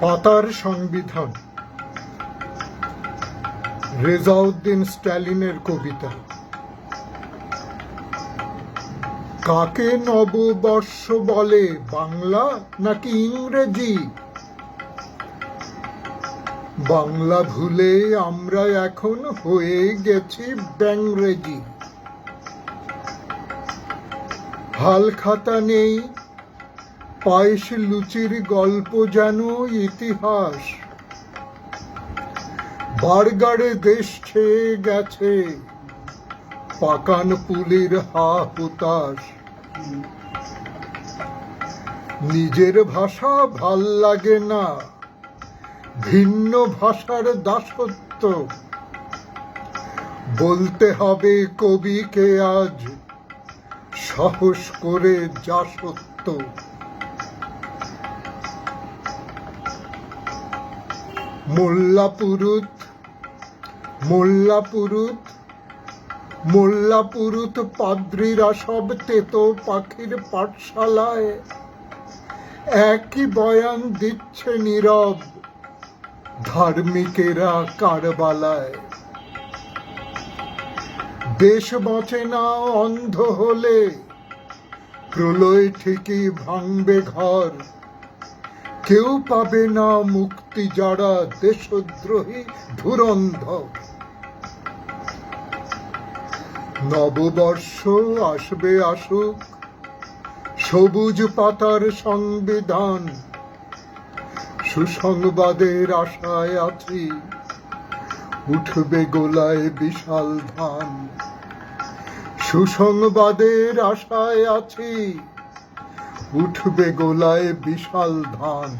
পাতার সংবিধান। রেজাউদ্দিন স্ট্যালিনের কবিতা। কাকে নববর্ষ বলে, বাংলা নাকি ইংরেজি? বাংলা ভুলে আমরা এখন হয়ে গেছি ব্যাংরেজি। হাল খাতা নেই পায়েস লুচির গল্প যেন ইতিহাস। বারগাড়ে দেশ ছেয়ে গেছে, পাকান পুলির হা হুতাশ। নিজের ভাষা ভালো লাগে না, ভিন্ন ভাষার দাসত্ব। বলতে হবে কবিকে আজ, সাহস করে যা সত্য। মোল্লাপুরুত মোল্লাপুরুত মোল্লাপুরুত পাদ্রীরা সব তেতো পাখির পাঠশালায়। একই বয়ান দিচ্ছে নীরব ধার্মিকেরা কারবালায়। দেশ বাঁচে না অন্ধ হলে, প্রলয় ঠিকই ভাঙবে ঘর। কেউ পাবে না মুক্তি যারা দেশদ্রোহী ধুরন্ধর নববর্ষ আসবে আসুক, সবুজ পাতার সংবিধান। সুসংবাদের আশায় আছি, উঠবে গোলায় বিশাল ধান। সুসংবাদের আশায় আছি উঠবে গোলায় বিশাল ধান।